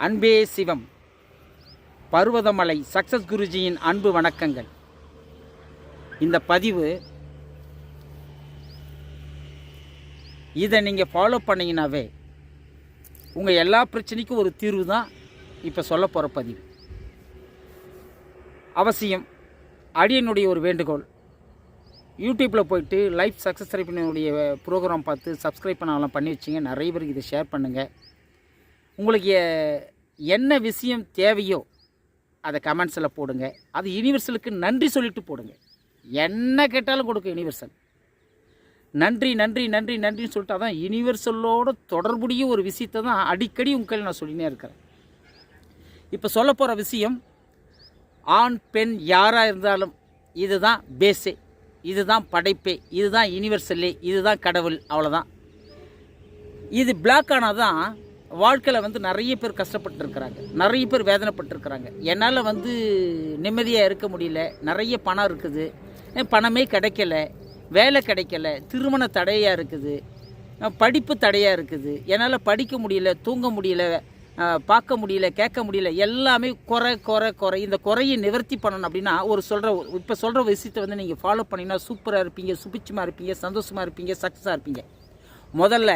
அன்பே சிவம். பருவதமலை சக்சஸ் குருஜியின் அன்பு வணக்கங்கள். இந்த பதிவு இதை நீங்கள் ஃபாலோ பண்ணீங்கன்னாவே உங்கள் எல்லா பிரச்சனைக்கும் ஒரு தீர்வு தான் இப்போ சொல்ல போகிற பதிவு. அவசியம் அடியனுடைய ஒரு வேண்டுகோள். யூடியூப்பில் போயிட்டு லைஃப் சக்ஸஸ் ரைப்பினுடைய ப்ரோக்ராம் பார்த்து சப்ஸ்கிரைப் பண்ணலாம் பண்ணி வச்சிங்க. நிறைய பேருக்கு இதை ஷேர் பண்ணுங்கள் உங்களுக்கு என்ன விஷயம் தேவையோ அதை கமெண்ட்ஸில் போடுங்க. அது யூனிவர்சலுக்கு நன்றி சொல்லிட்டு போடுங்க. என்ன கேட்டாலும் கொடுக்கும் யூனிவர்சல் நன்றி நன்றி நன்றி நன்றின்னு சொல்லிட்டு அதான் யூனிவர்சலோட தொடர்புடைய ஒரு விஷயத்தை தான் அடிக்கடி உங்கள் நான் சொல்லினே இருக்கிறேன். இப்போ சொல்ல போகிற விஷயம் ஆண் பெண் யாராக இருந்தாலும் இதுதான் பேஸே இதுதான் படைப்பே இதுதான் யூனிவர்சல்லே இதுதான் கடவுள் அவ்வளோதான் இது பிளாக் ஆனால் தான் வாழ்க்கையில் வந்து நிறைய பேர் கஷ்டப்பட்டுருக்கிறாங்க. நிறைய பேர் வேதனைப்பட்டிருக்கிறாங்க. என்னால் வந்து நிம்மதியாக இருக்க முடியல. நிறைய பணம் இருக்குது. பணமே கிடைக்கல. வேலை கிடைக்கல. திருமண தடையாக இருக்குது. படிப்பு தடையாக இருக்குது. என்னால் படிக்க முடியல தூங்க முடியல பார்க்க முடியல கேட்க முடியல. எல்லாமே குறை குறை குறை. இந்த குறையை நிவர்த்தி பண்ணணும் அப்படின்னா ஒரு சொல்கிற இப்போ சொல்கிற விஷயத்தை வந்து நீங்கள் ஃபாலோ பண்ணிங்கன்னா சூப்பராக இருப்பீங்க சுபிச்சமாக இருப்பீங்க சந்தோஷமாக இருப்பீங்க சக்ஸஸாக இருப்பீங்க. முதல்ல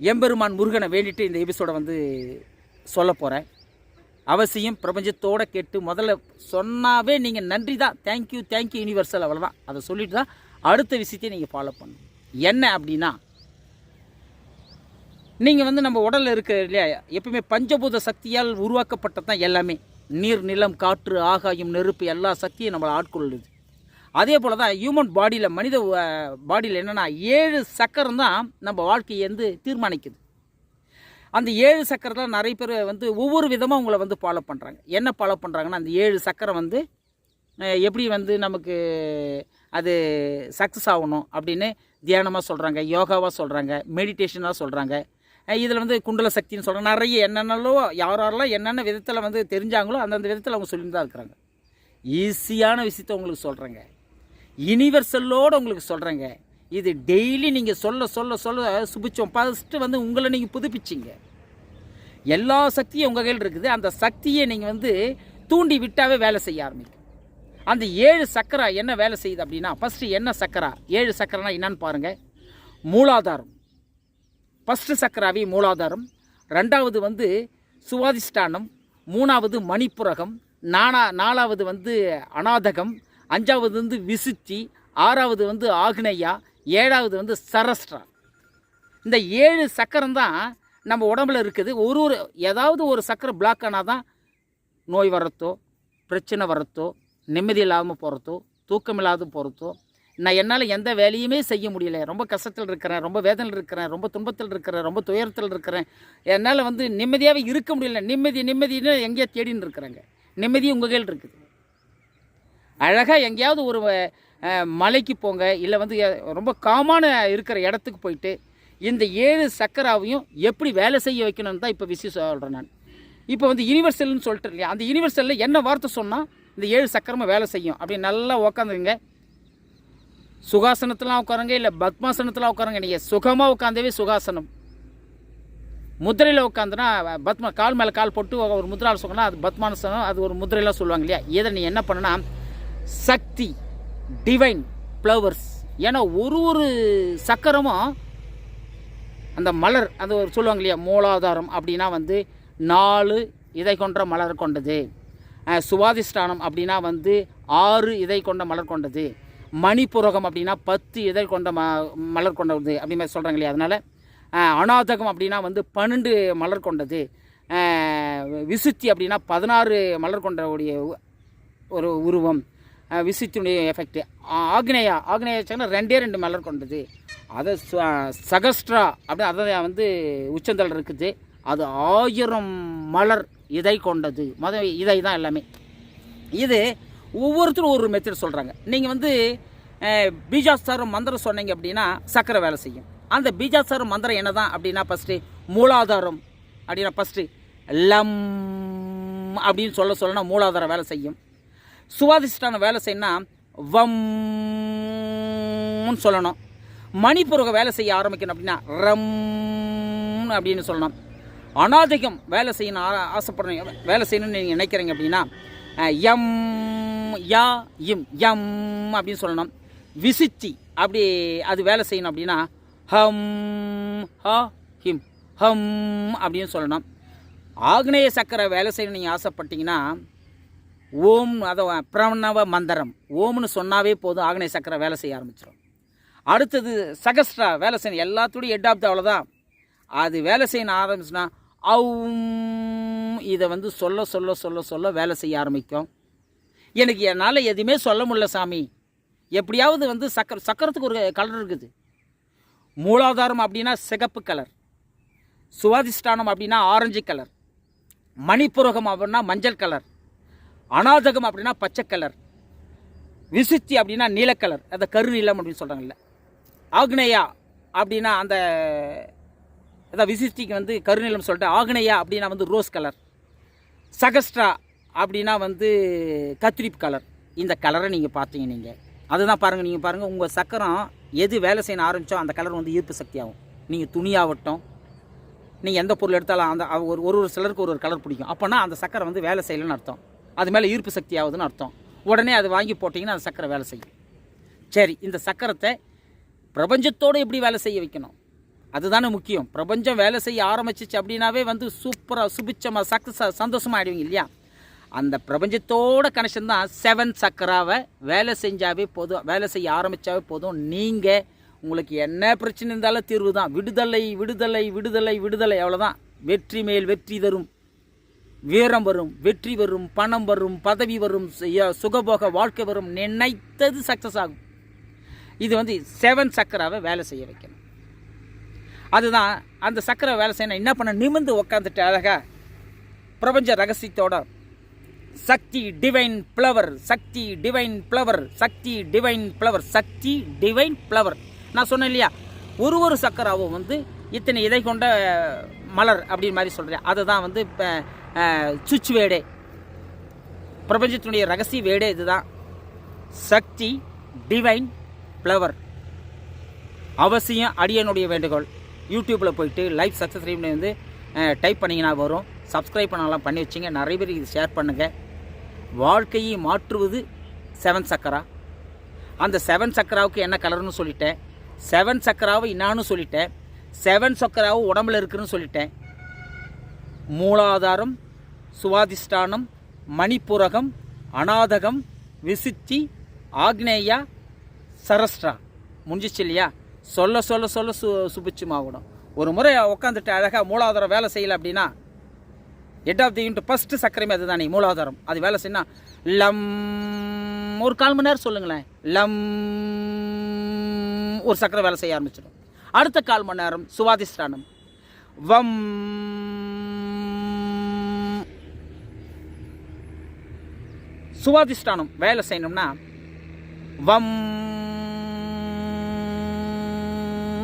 எம்பெருமான் முருகனை வேண்டிட்டு இந்த எபிசோடை வந்து சொல்ல போகிறேன் அவசியம் பிரபஞ்சத்தோடு கேட்டு முதல்ல சொன்னாவே நீங்கள் நன்றி தான் தேங்க்யூ தேங்க்யூ யூனிவர்சல் அவ்வளோதான் அதை சொல்லிட்டு தான் அடுத்த விஷயத்தையும் நீங்கள் ஃபாலோ பண்ணணும். என்ன அப்படின்னா நீங்கள் வந்து நம்ம உடலில் இருக்கிற இல்லையா எப்பவுமே பஞ்சபூத சக்தியால் உருவாக்கப்பட்டது தான் எல்லாமே. நீர் நிலம் காற்று ஆகாயம் நெருப்பு எல்லா சக்தியும் நம்மளை ஆட்கொள்ளுது. அதே போல் தான் ஹியூமன் பாடியில் மனித பாடியில் என்னென்னா ஏழு சக்கரம் தான் நம்ம வாழ்க்கையை வந்து தீர்மானிக்குது. அந்த ஏழு சக்கரத்தில் நிறைய பேர் வந்து ஒவ்வொரு விதமாக உங்களை வந்து ஃபாலோ பண்ணுறாங்க என்ன ஃபாலோ பண்ணுறாங்கன்னா அந்த ஏழு சக்கரம் வந்து எப்படி வந்து நமக்கு அது சக்ஸஸ் ஆகணும் அப்படின்னு தியானமாக சொல்கிறாங்க யோகாவாக சொல்கிறாங்க மெடிடேஷனாக சொல்கிறாங்க இதில் வந்து குண்டல சக்தின்னு சொல்கிறாங்க நிறைய என்னென்னலோ யார் யாரெல்லாம் என்னென்ன விதத்தில் வந்து தெரிஞ்சாங்களோ அந்தந்த விதத்தில் அவங்க சொல்லி தான் இருக்கிறாங்க. ஈஸியான விஷயத்த உங்களுக்கு சொல்கிறேங்க யூனிவர்சல்லோடு உங்களுக்கு சொல்கிறேங்க இது டெய்லி நீங்கள் சொல்ல சொல்ல சொல்ல சுபிச்சோம். ஃபஸ்ட்டு வந்து உங்களை நீங்கள் புதுப்பிச்சிங்க. எல்லா சக்தியும் உங்கள் கையில் இருக்குது. அந்த சக்தியை நீங்கள் வந்து தூண்டி விட்டாவே வேலை செய்ய ஆரம்பிக்கும். அந்த ஏழு சக்கரா என்ன வேலை செய்யுது அப்படின்னா ஃபஸ்ட்டு என்ன சக்கரா? ஏழு சக்கரனா என்னன்னு பாருங்கள் மூலாதாரம். ஃபஸ்ட்டு சக்கராவே மூலாதாரம். ரெண்டாவது வந்து சுவாதிஷ்டானம். மூணாவது மணிப்புரகம். நானா நாலாவது வந்து அநாதகம். அஞ்சாவது வந்து விசுத்தி ஆறாவது வந்து ஆக்னையா ஏழாவது வந்து சரஸ்ட்ரா இந்த ஏழு சக்கரம் தான் நம்ம உடம்புல இருக்குது. ஒரு ஒரு ஏதாவது ஒரு சக்கரை பிளாக் ஆனால் தான் நோய் வரத்தோ பிரச்சனை வரத்தோ நிம்மதி இல்லாமல் போகிறதோ தூக்கம் இல்லாத போகிறதோ நான் என்னால் எந்த வேலையுமே செய்ய முடியல. ரொம்ப கஷ்டத்தில் இருக்கிறேன் ரொம்ப வேதனையில் இருக்கிறேன் ரொம்ப துன்பத்தில் இருக்கிறேன் ரொம்ப துயரத்தில் இருக்கிறேன். என்னால் வந்து நிம்மதியாகவே இருக்க முடியல. நிம்மதி நிம்மதின்னு எங்கேயோ தேடின்னு இருக்கிறாங்க. நிம்மதி உங்கள் கையில் இருக்குது. அழகாக எங்கேயாவது ஒரு மலைக்கு போங்க இல்லை வந்து ரொம்ப காமான இருக்கிற இடத்துக்கு போயிட்டு இந்த ஏழு சக்கராவையும் எப்படி வேலை செய்ய வைக்கணும்னு தான் இப்போ விஷயம் சொல்கிறேன் நான். இப்போ வந்து யூனிவர்சல்னு சொல்லிட்டு இல்லையா அந்த யூனிவர்சலில் என்ன வார்த்தை சொன்னால் இந்த ஏழு சக்கரமும் வேலை செய்யும். அப்படி நல்லா உக்காந்துருங்க. சுகாசனத்துலாம் உட்காருங்க இல்லை பத்மாசனத்தில் உட்காருங்க நீங்கள் சுகமாக உட்காந்தவே சுகாசனம். முத்திரையில் உட்காந்துனா பத்மா கால் மேலே கால் போட்டு ஒரு முதிரால் சொன்னால் அது பத்மாசனம் அது ஒரு முதிரையெல்லாம் சொல்லுவாங்க இல்லையா இதை நீ என்ன பண்ணனா சக்தி டிவைன் ஃப்ளவர்ஸ் ஏன்னா ஒரு ஒரு சக்கரமும் அந்த மலர் அது ஒரு சொல்லுவாங்க இல்லையா மூலாதாரம் அப்படின்னா வந்து நாலு இதை கொண்ட மலர் கொண்டது. சுவாதிஷ்டானம் அப்படின்னா வந்து ஆறு இதை கொண்ட மலர் கொண்டது. மணிப்புரகம் அப்படின்னா பத்து இதை கொண்ட ம மலர் கொண்டது அப்படி மாதிரி சொல்கிறாங்க இல்லையா அதனால் அநாதகம் அப்படின்னா வந்து பன்னெண்டு மலர் கொண்டது. விசுத்தி அப்படின்னா பதினாறு மலர் கொண்ட உ- ஒரு உருவம். விசுத்தினுடைய எஃபெக்ட் ஆக்னேயா ஆக்னேயா வச்சாங்கன்னா ரெண்டே ரெண்டு மலர் கொண்டது. அதை ச- சகஸ்ட்ரா அப்படி அதை வந்து உச்சந்தல் இருக்குது. அது ஆயிரம் மலர் இதை கொண்டது. மத இதை தான் எல்லாமே. இது ஒவ்வொருத்தரும் ஒரு மெத்தட் சொல்கிறாங்க நீங்கள் வந்து பீஜாசாரம் பீஜாஸ்தாரம் மந்திரம் சொன்னீங்க அப்படின்னா சக்கரை வேலை செய்யும். அந்த பீஜாஸ்தாரம் மந்திரம் என்ன தான் அப்படின்னா ஃபஸ்ட்டு மூலாதாரம் அப்படின்னா ஃபஸ்ட்டு லம் அப்படின்னு சொல்ல சொல்லணும் மூலாதாரம் வேலை செய்யும். சுவாதிஷ்டான வேலை செய்யணும்னா வம்னு சொல்லணும். மணிப்பூரக வேலை செய்ய ஆரம்பிக்கணும் அப்படின்னா ரம் அப்படின்னு சொல்லணும். அனாதிகம் வேலை செய்யணும் ஆ- ஆசைப்படுறீங்க வேலை செய்யணும்னு நீங்கள் நினைக்கிறீங்க அப்படின்னா எம் யா இம் எம் அப்படின்னு சொல்லணும். விசிச்சி அப்படி அது வேலை செய்யணும் அப்படின்னா ஹம் ஹ ஹிம் ஹம் அப்படின்னு சொல்லணும். ஆக்னேய சக்கரை வேலை செய்யணும் நீங்கள் ஆசைப்பட்டீங்கன்னா ஓம் அதை பிரணவ மந்திரம். ஓம்னு சொன்னாவே போதும் ஆக்னேய சக்கரை வேலை செய்ய ஆரம்பிச்சிடும் அடுத்தது சகஸ்ட்ரா வேலை செய்யணும். எல்லாத்தோடையும் ஹெட் ஆஃப் த அவ்வளோதான் அது வேலை செய்யணும் ஆரம்பிச்சுன்னா அவும் இதை வந்து சொல்ல சொல்ல சொல்ல சொல்ல வேலை செய்ய ஆரம்பிக்கும். எனக்கு என்னால் எதுவுமே சொல்ல முடியல சாமி. எப்படியாவது வந்து சக்கர சக்கரத்துக்கு ஒரு கலர் இருக்குது. மூலாதாரம் அப்படின்னா சிகப்பு கலர் சுவாதிஷ்டானம் அப்படின்னா ஆரஞ்சு கலர் மணிப்புரகம் அப்படின்னா மஞ்சள் கலர் அநாதகம் அப்படின்னா பச்சை கலர் விசுத்தி அப்படின்னா நீலக்கலர் அந்த கரு நீலம் அப்படின்னு சொல்கிறாங்கல்ல ஆக்னேயா அப்படின்னா அந்த அதான் விசிஷ்டிக்கு வந்து கருநீலம் சொல்லிட்டு ஆக்னேயா அப்படின்னா வந்து ரோஸ் கலர் சகஸ்ட்ரா அப்படின்னா வந்து கத்திரிப் கலர் இந்த கலரை நீங்கள் பார்த்தீங்க நீங்கள் அதுதான் பாருங்கள் நீங்கள் பாருங்கள் உங்கள் சக்கரம் எது வேலை செய்ய ஆரம்பித்தோ அந்த கலர் வந்து ஈர்ப்பு சக்தி ஆகும். நீங்கள் துணியாகட்டும் நீங்கள் எந்த பொருள் எடுத்தாலும் அந்த ஒரு ஒரு ஒரு சிலருக்கு ஒரு ஒரு கலர் பிடிக்கும். அப்போனா அந்த சக்கரை வந்து வேலை செய்யலைன்னு அர்த்தம். அது மேலே ஈர்ப்பு சக்தி ஆகுதுன்னு அர்த்தம். உடனே அது வாங்கி போட்டிங்கன்னா அந்த சக்கரை வேலை செய்யும். சரி இந்த சக்கரத்தை பிரபஞ்சத்தோடு எப்படி வேலை செய்ய வைக்கணும்? அதுதானே முக்கியம். பிரபஞ்சம் வேலை செய்ய ஆரம்பிச்சிச்சு அப்படின்னாவே வந்து சூப்பராக சுபிச்சமாக சக்ஸஸாக சந்தோஷமாக ஆயிடுவீங்க இல்லையா? அந்த பிரபஞ்சத்தோட கனெக்ஷன் தான் செவன் சக்கராவை வேலை செஞ்சாவே போதும் வேலை செய்ய ஆரம்பித்தாவே போதும். நீங்கள் உங்களுக்கு என்ன பிரச்சனை இருந்தாலும் தீர்வு தான். விடுதலை விடுதலை விடுதலை விடுதலை அவ்வளோதான் வெற்றி மேல் வெற்றி தரும். வீரம் வரும் வெற்றி வரும் பணம் வரும் பதவி வரும் சுகபோக வாழ்க்கை வரும் நினைத்தது சக்ஸஸ் ஆகும். இது வந்து செவன் சக்கராவை வேலை செய்ய வைக்கணும். அதுதான் அந்த சக்கரை வேலை செய்யணும். என்ன பண்ண நிமிர்ந்து உக்காந்துட்டு அழகா பிரபஞ்ச ரகசியத்தோட Shakti divine flower Shakti divine flower Shakti divine flower Shakti divine flower நான் சொன்னேன் இல்லையா? ஒரு ஒரு சக்கராவும் வந்து இத்தனை இதை கொண்ட மலர் அப்படின்னு மாதிரி சொல்கிறேன் அதுதான் வந்து இப்போ சுவிட்ச் வேடே பிரபஞ்சத்தினுடைய ரகசிய வேடே இதுதான். சக்தி டிவைன் ஃப்ளவர் அவசியம் அடியனுடைய வேண்டுகோள். யூடியூப்பில் போயிட்டு லைஃப் சக்ஸஸ் ரீம்னு வந்து டைப் பண்ணிங்கன்னா வரும். சப்ஸ்கிரைப் பண்ணலாம் பண்ணி வச்சிங்க. நிறைய பேர் இது ஷேர் பண்ணுங்கள் வாழ்க்கையை மாற்றுவது செவன் சக்கரா. அந்த செவன் சக்கராவுக்கு என்ன கலர்னு சொல்லிட்டேன். செவன் சக்கராவை என்னான்னு சொல்லிட்டேன். செவன் சக்கராவும் உடம்புல இருக்குன்னு சொல்லிட்டேன். மூலாதாரம் சுவாதிஷ்டானம் மணிப்புரகம் அநாதகம் விசித்தி ஆக்னேயா சரஸ்ட்ரா முடிஞ்சிச்சு இல்லையா? சொல்ல சொல்ல சொல்ல சு சுபிச்சமாகணும் ஒரு முறை உட்காந்துட்டு அழகாக மூலாதாரம் வேலை செய்யலை அப்படின்னா head of the unit first சக்கரமே அதுதானே மூலாதாரம். அது வேலை செய்யினா லம் ஒரு கால் மணி நேரம் சொல்லுங்களேன். லம் ஒரு சக்கரை வேலை செய்ய ஆரம்பிச்சிடும். அடுத்த கால் மணி நேரம் சுவாதிஷ்டானம் வம். சுவாதிஷ்டானம் வேலை செய்யணும்னா வம்.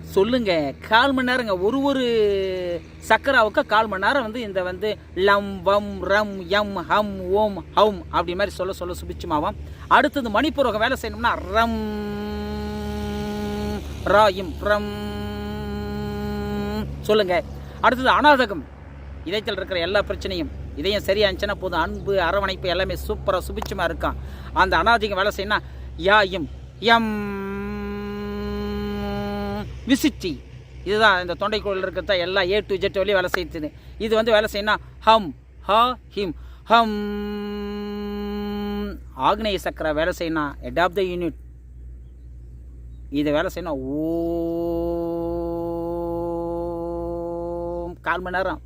சொல்லுங்க. கால் மணி நேரங்க. ஒரு ஒரு சக்கராவுக்கு கால் மணி நேரம் வந்து இந்த வந்து லம் வம் ரம் எம் ஹம் ஓம் ஹம் அப்படி மாதிரி சொல்ல சொல்ல சுபிச்சுமாவும் அடுத்தது மணிப்பூரகம் வேலை செய்யணும்னா ரம். ராயும் ரம். சொல்லுங்க. அடுத்தது அனாதகம். இதயத்தில் இருக்கிற எல்லா பிரச்சனையும் இதயம் சரியாக இருந்துச்சுன்னா போதும். அன்பு அரவணைப்பு எல்லாமே சூப்பராக சுபிச்சமாக இருக்கான். அந்த அனாதிகம் வேலை செய்யணும்னா யா இம் எம் விசிட்டி இதுதான் இந்த தொண்டைக்குள்ள இருக்கிறத எல்லா ஏ டு ஜெட் வழியும் வேலை செய்யுது. இது வந்து வேலை செய்யணும் ஹம் ஹ ஹிம். ஹம் ஆக்னேய சக்கரை வேலை செய்யணும் ஹெட் ஆஃப் த யூனிட் இதை வேலை செய்யணும் ஓ கால் மணி நேரம்.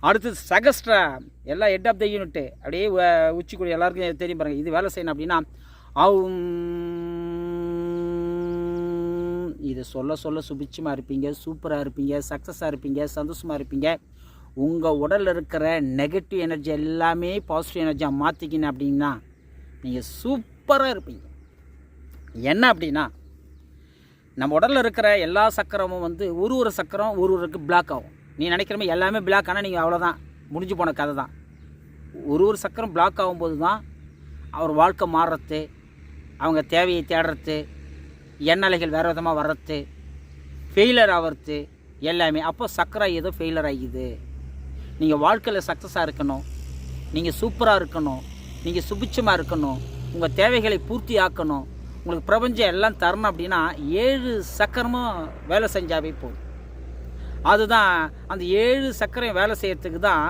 அடுத்தது சகஸ்ட்ரா எல்லாம் ஹெட் ஆஃப் த யூனிட்டு அப்படியே உ- உச்சிக்குடி எல்லாருக்கும் தெரியும் பாருங்க. இது வேலை செய்யணும் அப்படின்னா அவும் இதை சொல்ல சொல்ல சுபிச்சமாக இருப்பீங்க சூப்பராக இருப்பீங்க சக்ஸஸாக இருப்பீங்க சந்தோஷமாக இருப்பீங்க. உங்கள் உடலில் இருக்கிற நெகட்டிவ் எனர்ஜி எல்லாமே பாசிட்டிவ் எனர்ஜியாக மாற்றிக்கின அப்படின்னா நீங்கள் சூப்பராக இருப்பீங்க. என்ன அப்படின்னா நம்ம உடலில் இருக்கிற எல்லா சக்கரமும் வந்து ஒரு ஒரு சக்கரம் ஒரு ஒருக்கு பிளாக் ஆகும். நீ நினைக்கிற மாதிரி எல்லாமே பிளாக் ஆனால் நீங்கள் அவ்வளோதான் முடிஞ்சு போன கதை தான். ஒரு ஒரு சக்கரம் பிளாக் ஆகும்போது தான் அவர் வாழ்க்கை மாறுறது அவங்க தேவையை தேடுறது எண்ணலைகள் வேறு விதமாக வர்றது ஃபெயிலர் ஆகிறது எல்லாமே. அப்போ சக்கரை ஏதோ ஃபெயிலர் ஆகிது நீங்கள் வாழ்க்கையில் சக்ஸஸாக இருக்கணும். நீங்கள் சூப்பராக இருக்கணும். நீங்கள் சுபிட்சமாக இருக்கணும். உங்கள் தேவைகளை பூர்த்தி ஆக்கணும் உங்களுக்கு பிரபஞ்சம் எல்லாம் தரணும் அப்படின்னா ஏழு சக்கரமும் வேலை செஞ்சாவே போதும். அதுதான் அந்த ஏழு சக்கரம் வேலை செய்யறதுக்கு தான்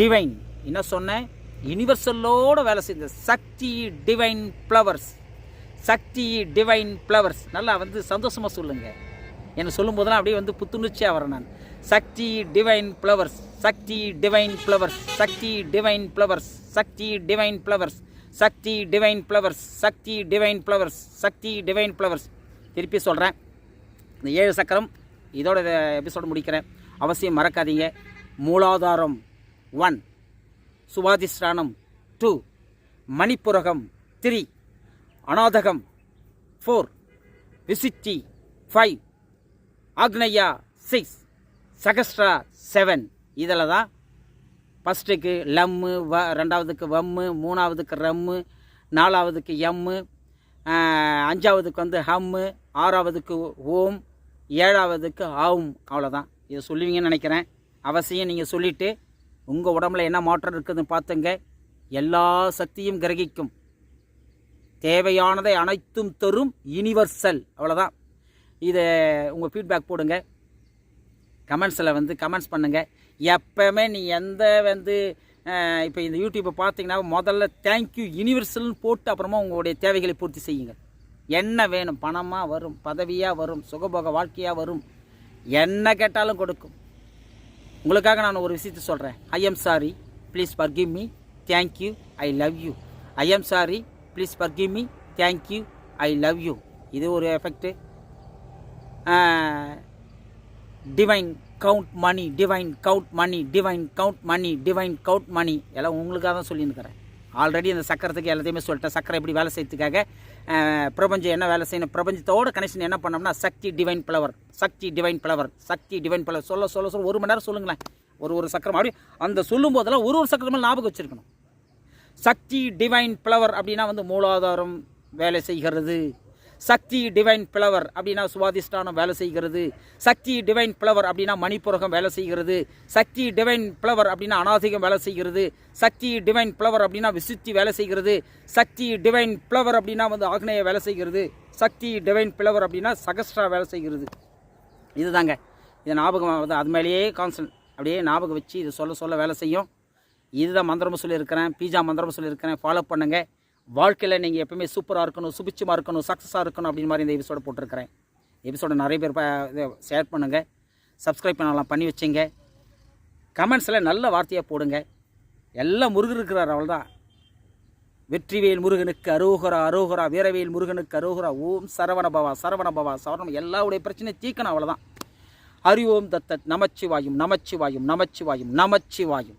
டிவைன் என்ன சொன்னேன்? யுனிவர்சலோட வேலை செய்த Shakti divine flowers Shakti divine flowers நல்லா வந்து சந்தோஷமாக சொல்லுங்கள் என்னை சொல்லும்போதெல்லாம் அப்படியே வந்து புத்துணர்ச்சியாக வரேன் நான். Shakti divine flowers Shakti divine flowers Shakti divine flowers Shakti divine flowers Shakti divine flowers Shakti divine flowers Shakti divine flowers திருப்பி சொல்கிறேன் இந்த ஏழு சக்கரம் இதோட எபிசோடு முடிக்கிறேன். அவசியம் மறக்காதீங்க. மூலாதாரம் ஒன் சுவாதிஷ்டானம் டூ மணிப்புரகம் த்ரீ அநாதகம் ஃபோர் விசிட்டி ஃபைவ் ஆக்னேயா சிக்ஸ் சகஸ்ட்ரா செவன் இதில் தான் ஃபஸ்ட்டுக்கு லம்மு வ ரெண்டாவதுக்கு வம்மு மூணாவதுக்கு ரம்மு நாலாவதுக்கு எம்மு அஞ்சாவதுக்கு வந்து ஹம்மு ஆறாவதுக்கு ஓம் ஏழாவதுக்கு ஆவும் அவ்வளோதான் இதை சொல்லுவீங்கன்னு நினைக்கிறேன். அவசியம் நீங்கள் சொல்லிவிட்டு உங்கள் உடம்புல என்ன மாற்றம் இருக்குதுன்னு பார்த்துங்க. எல்லா சக்தியும் கிரகிக்கும். தேவையானதை அனைத்தும் தரும் யுனிவர்சல் அவ்வளோதான் இதை உங்கள் ஃபீட்பேக் போடுங்க. கமெண்ட்ஸில் வந்து கமெண்ட்ஸ் பண்ணுங்கள் எப்போவுமே நீ எந்த வந்து இப்போ இந்த யூடியூப்பை பார்த்தீங்கன்னா முதல்ல தேங்க்யூ யூனிவர்சல்னு போட்டு அப்புறமா உங்களுடைய தேவைகளை பூர்த்தி செய்யுங்க என்ன வேணும்? பணமாக வரும் பதவியாக வரும் சுகபோக வாழ்க்கையாக வரும். என்ன கேட்டாலும் கொடுக்கும். உங்களுக்காக நான் ஒரு விஷயத்தை சொல்கிறேன் I am sorry please forgive me thank you I love you I am sorry please forgive me thank you I love you இது ஒரு effect divine count money divine count money divine count money divine count money எல்லாம் உங்களுக்காக தான் சொல்லியிருக்கிறேன். Already அந்த சக்கரத்துக்கு எல்லாத்தையுமே சொல்லிட்டேன். சக்கரை எப்படி வேலை செய்யறதுக்காக பிரபஞ்சம் என்ன வேலை செய்யணும் பிரபஞ்சத்தோட கனெக்ஷன் என்ன பண்ணோம்னா Shakti divine flower Shakti divine flower Shakti divine flower சொல்ல சொல்ல சொல்ல ஒரு மணி நேரம் சொல்லுங்களேன். ஒரு ஒரு சக்கரம் அப்படி அந்த சொல்லும் போதெல்லாம் ஒரு ஒரு சக்கரமே ஞாபகம் வச்சுருக்கணும். சக்தி டிவைன் ஃப்ளவர் அப்படின்னா வந்து மூலாதாரம் வேலை செய்கிறது. சக்தி டிவைன் பிளவர் அப்படின்னா சுவாதிஷ்டானம் வேலை செய்கிறது. சக்தி டிவைன் ஃப்ளவர் அப்படின்னா மணிப்புரகம் வேலை செய்கிறது. சக்தி டிவைன் ஃப்ளவர் அப்படின்னா அநாதிகம் வேலை செய்கிறது. சக்தி டிவைன் ஃப்ளவர் அப்படின்னா விசுத்தி வேலை செய்கிறது. சக்தி டிவைன் ஃப்ளவர் அப்படின்னா வந்து ஆக்னேய வேலை செய்கிறது. சக்தி டிவைன் ஃப்ளவர் அப்படின்னா சகஸ்ட்ரா வேலை செய்கிறது. இதுதாங்க. இது ஞாபகம் வந்து அது மேலேயே கான்சன்ட் அப்படியே ஞாபகம் வச்சு இது சொல்ல சொல்ல வேலை செய்யும். இதுதான் மந்திரமும் சொல்லியிருக்கிறேன். பீஜா மந்திரமும் சொல்லியிருக்கிறேன். ஃபாலோ பண்ணுங்கள் வாழ்க்கையில் நீங்கள் எப்பவுமே சூப்பராக இருக்கணும் சுபிச்சமாக இருக்கணும் சக்ஸஸாக இருக்கணும் அப்படின்னு மாதிரி இந்த எபிசோட போட்டிருக்கிறேன். எபிசோட நிறைய பேர் இதை ஷேர் பண்ணுங்கள் சப்ஸ்கிரைப் பண்ணலாம் பண்ணி வச்சுங்க. கமெண்ட்ஸில் நல்ல வார்த்தையாக போடுங்க. எல்லாம் முருகன் இருக்கிறார் அவ்வளோதான் வெற்றிவேல் முருகனுக்கு அரோகரா அரோகரா வீரவேல் முருகனுக்கு அரோகரா ஓம் சரவண பவா சரவண பவா சரவணம். எல்லாவுடைய பிரச்சனையும் தீக்கணும் அவ்வளோதான் ஹரி ஓம் தத்தத் நமச்சிவாயும் நமச்சிவாயும் நமச்சிவாயும் நமச்சிவாயும்.